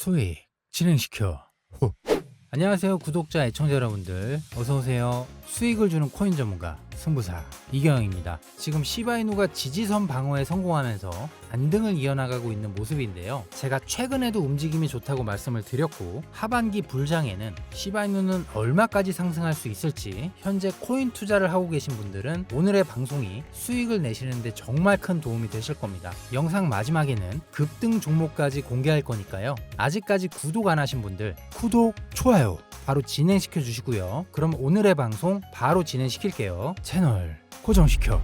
수익 진행시켜. 호. 안녕하세요 구독자 애청자 여러분들 어서 오세요. 수익을 주는 코인 전문가 승부사 이경영입니다. 지금 시바이누가 지지선 방어에 성공하면서 반등을 이어나가고 있는 모습인데요. 제가 최근에도 움직임이 좋다고 말씀을 드렸고 하반기 불장에는 시바이누는 얼마까지 상승할 수 있을지 현재 코인 투자를 하고 계신 분들은 오늘의 방송이 수익을 내시는데 정말 큰 도움이 되실 겁니다. 영상 마지막에는 급등 종목까지 공개할 거니까요. 아직까지 구독 안 하신 분들 구독, 좋아요 바로 진행시켜 주시고요. 그럼 오늘의 방송 바로 진행시킬게요. 채널 고정시켜.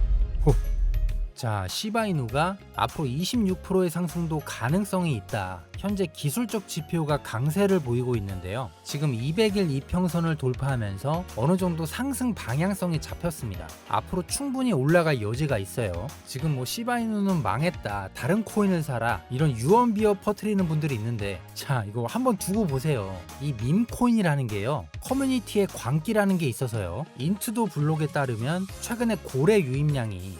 호. 자, 시바이누가 앞으로 26%의 상승도 가능성이 있다. 현재 기술적 지표가 강세를 보이고 있는데요. 지금 200일 이평선을 돌파하면서 어느 정도 상승 방향성이 잡혔습니다. 앞으로 충분히 올라갈 여지가 있어요. 지금 뭐 시바이누는 망했다. 다른 코인을 사라. 이런 유언비어 퍼트리는 분들이 있는데 자, 이거 한번 두고 보세요. 이 밈코인이라는 게요. 커뮤니티에 광기라는 게 있어서요. 인투도 블록에 따르면 최근에 고래 유입량이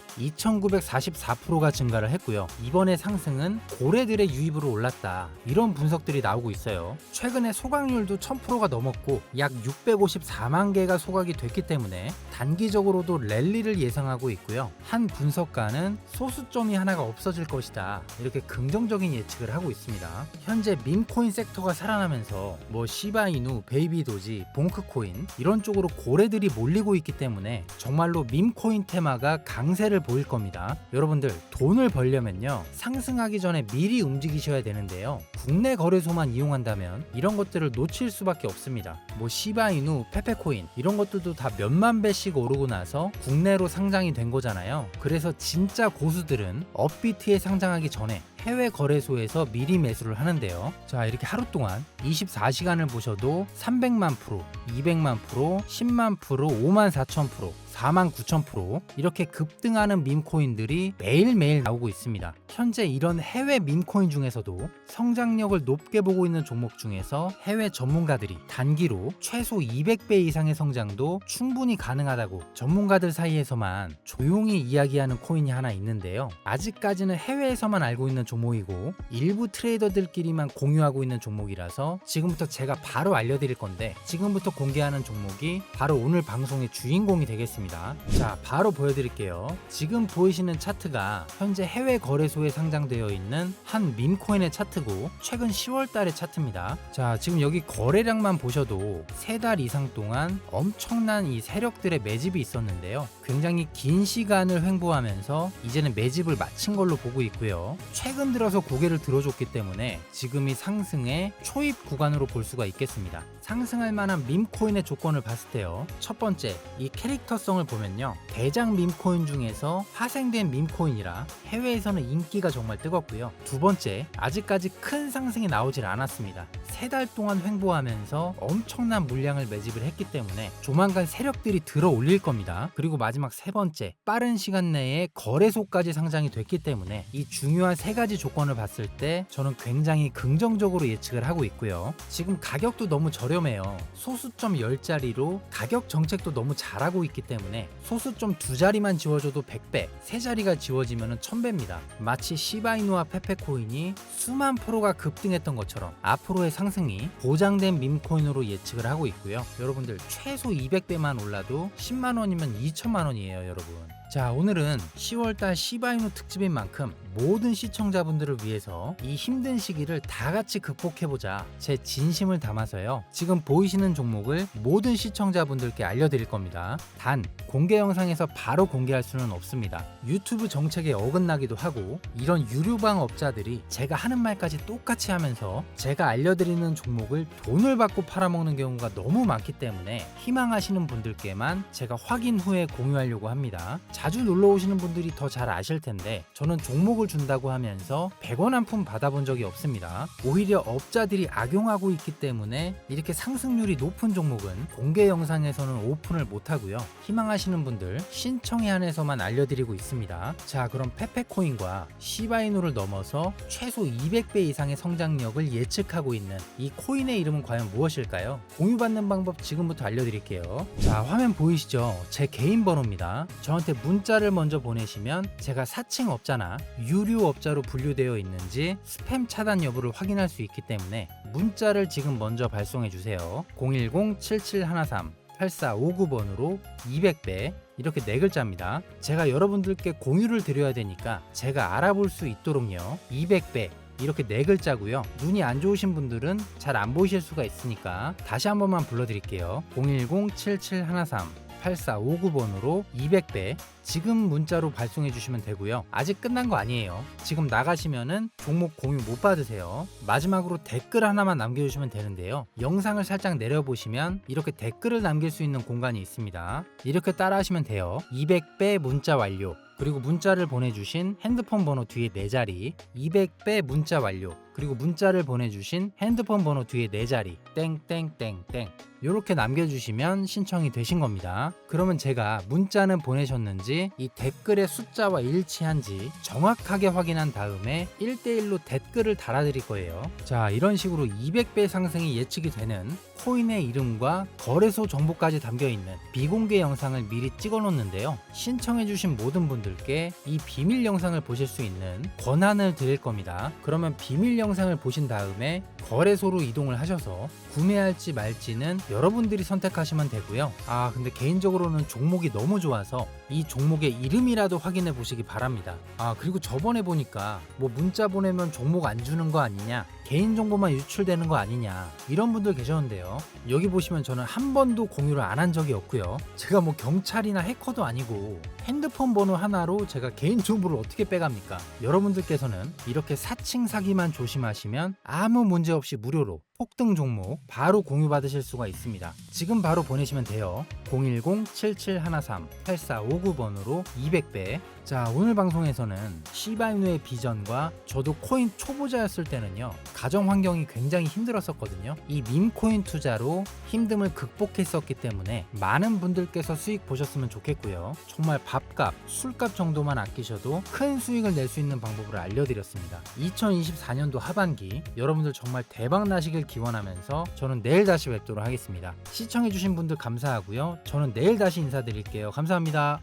2944%가 증가를 했고요. 이번에 상승은 고래들의 유입으로 올랐다. 이런 분석들이 나오고 있어요. 최근에 소각률도 1000%가 넘었고 약 654만 개가 소각이 됐기 때문에 단기적으로도 랠리를 예상하고 있고요. 한 분석가는 소수점이 하나가 없어질 것이다. 이렇게 긍정적인 예측을 하고 있습니다. 현재 밈코인 섹터가 살아나면서 뭐 시바이누, 베이비도지, 봉크코인 이런 쪽으로 고래들이 몰리고 있기 때문에 정말로 밈코인 테마가 강세를 보일 겁니다. 여러분들 돈을 벌려면요 상승하기 전에 미리 움직이셔야 되는데요. 국내 거래소만 이용한다면 이런 것들을 놓칠 수밖에 없습니다. 뭐 시바이누, 페페코인 이런 것들도 다 몇만 배씩 오르고 나서 국내로 상장이 된 거잖아요. 그래서 진짜 고수들은 업비트에 상장하기 전에 해외 거래소에서 미리 매수를 하는데요. 자, 이렇게 하루 동안 24시간을 보셔도 300만 프로, 200만 프로, 10만 프로, 5만 4천 프로, 4만 9천 프로 이렇게 급등하는 밈코인들이 매일매일 나오고 있습니다. 현재 이런 해외 밈코인 중에서도 성장력을 높게 보고 있는 종목 중에서 해외 전문가들이 단기로 최소 200배 이상의 성장도 충분히 가능하다고 전문가들 사이에서만 조용히 이야기하는 코인이 하나 있는데요. 아직까지는 해외에서만 알고 있는 종목이고 일부 트레이더들끼리만 공유하고 있는 종목이라서 지금부터 제가 바로 알려드릴 건데 지금부터 공개하는 종목이 바로 오늘 방송의 주인공이 되겠습니다. 자, 바로 보여드릴게요. 지금 보이시는 차트가 현재 해외 거래소에 상장되어 있는 한 밈코인의 차트고 최근 10월 달의 차트입니다. 자, 지금 여기 거래량만 보셔도 세달 이상 동안 엄청난 이 세력들의 매집이 있었는데요. 굉장히 긴 시간을 횡보하면서 이제는 매집을 마친 걸로 보고 있고요. 최근 들어서 고개를 들어줬기 때문에 지금 이 상승의 초입 구간으로 볼 수가 있겠습니다. 상승할 만한 밈코인의 조건을 봤을 때요. 첫 번째, 이 캐릭터성 을 보면요. 대장 밈코인 중에서 파생된 밈코인이라 해외에서는 인기가 정말 뜨겁고요. 두 번째, 아직까지 큰 상승이 나오질 않았습니다. 세 달 동안 횡보하면서 엄청난 물량을 매집을 했기 때문에 조만간 세력들이 들어 올릴 겁니다. 그리고 마지막 세 번째, 빠른 시간 내에 거래소까지 상장이 됐기 때문에 이 중요한 세 가지 조건을 봤을 때 저는 굉장히 긍정적으로 예측을 하고 있고요. 지금 가격도 너무 저렴해요. 소수점 10자리로 가격 정책도 너무 잘하고 있기 때문에 소수점 두 자리만 지워줘도 100배, 세 자리가 지워지면 1000배입니다. 마치 시바이누와 페페코인이 수만 프로가 급등했던 것처럼 앞으로의 상승이 보장된 밈코인으로 예측을 하고 있고요. 여러분들 최소 200배만 올라도 10만 원이면 2천만 원이에요, 여러분. 자, 오늘은 10월달 시바이누 특집인 만큼 모든 시청자분들을 위해서 이 힘든 시기를 다 같이 극복해보자. 제 진심을 담아서요. 지금 보이시는 종목을 모든 시청자분들께 알려드릴 겁니다. 단, 공개 영상에서 바로 공개할 수는 없습니다. 유튜브 정책에 어긋나기도 하고, 이런 유료방 업자들이 제가 하는 말까지 똑같이 하면서 제가 알려드리는 종목을 돈을 받고 팔아먹는 경우가 너무 많기 때문에 희망하시는 분들께만 제가 확인 후에 공유하려고 합니다. 자주 놀러 오시는 분들이 더 잘 아실 텐데 저는 종목을 준다고 하면서 100원 한 푼 받아본 적이 없습니다. 오히려 업자들이 악용하고 있기 때문에 이렇게 상승률이 높은 종목은 공개 영상에서는 오픈을 못 하고요. 희망하시는 분들 신청에 한해서만 알려드리고 있습니다. 자, 그럼 페페코인과 시바이누를 넘어서 최소 200배 이상의 성장력을 예측하고 있는 이 코인의 이름은 과연 무엇일까요? 공유받는 방법 지금부터 알려드릴게요. 자, 화면 보이시죠? 제 개인 번호입니다. 저한테 문자를 먼저 보내시면 제가 사칭 업자나 유료 업자로 분류되어 있는지 스팸 차단 여부를 확인할 수 있기 때문에 문자를 지금 먼저 발송해 주세요. 010-7713-8459번으로 200배 이렇게 네 글자입니다. 제가 여러분들께 공유를 드려야 되니까 제가 알아볼 수 있도록요. 200배 이렇게 네 글자고요. 눈이 안 좋으신 분들은 잘 안 보이실 수가 있으니까 다시 한 번만 불러드릴게요. 010-7713 8459번으로 200배 지금 문자로 발송해 주시면 되고요. 아직 끝난 거 아니에요. 지금 나가시면은 종목 공유 못 받으세요. 마지막으로 댓글 하나만 남겨주시면 되는데요. 영상을 살짝 내려보시면 이렇게 댓글을 남길 수 있는 공간이 있습니다. 이렇게 따라 하시면 돼요. 200배 문자 완료. 그리고 문자를 보내주신 핸드폰 번호 뒤에 네 자리 200배 문자 완료. 그리고 문자를 보내주신 핸드폰 번호 뒤에 네 자리 땡땡땡땡. 이렇게 남겨주시면 신청이 되신 겁니다 그러면 제가 문자는 보내셨는지 이 댓글의 숫자와 일치한지 정확하게 확인한 다음에 1대1로 댓글을 달아드릴 거예요. 자 이런 식으로 200배 상승이 예측이 되는 코인의 이름과 거래소 정보까지 담겨 있는 비공개 영상을 미리 찍어 놓는데요. 신청해 주신 모든 분들께 이 비밀 영상을 보실 수 있는 권한을 드릴 겁니다. 그러면 비밀 영상을 보신 다음에 거래소로 이동을 하셔서 구매할지 말지는 여러분들이 선택하시면 되고요. 아 근데 개인적으로는 종목이 너무 좋아서 이 종목의 이름이라도 확인해 보시기 바랍니다. 아 그리고 저번에 보니까 뭐 문자 보내면 종목 안 주는 거 아니냐 개인정보만 유출되는 거 아니냐 이런 분들 계셨는데요. 여기 보시면 저는 한 번도 공유를 안 한 적이 없고요. 제가 뭐 경찰이나 해커도 아니고 핸드폰 번호 하나로 제가 개인정보를 어떻게 빼갑니까? 여러분들께서는 이렇게 사칭 사기만 조심하시면 아무 문제 없이 무료로 폭등 종목 바로 공유 받으실 수가 있습니다. 지금 바로 보내시면 돼요. 010-7713-8459번으로 200배. 자 오늘 방송에서는 시바이누의 비전과 저도 코인 초보자였을 때는요 가정 환경이 굉장히 힘들었었거든요. 이 밈코인 투자로 힘듦을 극복했었기 때문에 많은 분들께서 수익 보셨으면 좋겠고요. 정말 밥값 술값 정도만 아끼셔도 큰 수익을 낼 수 있는 방법을 알려드렸습니다. 2024년도 하반기 여러분들 정말 대박 나시길 기원하면서 저는 내일 다시 뵙도록 하겠습니다. 시청해주신 분들 감사하고요. 저는 내일 다시 인사드릴게요. 감사합니다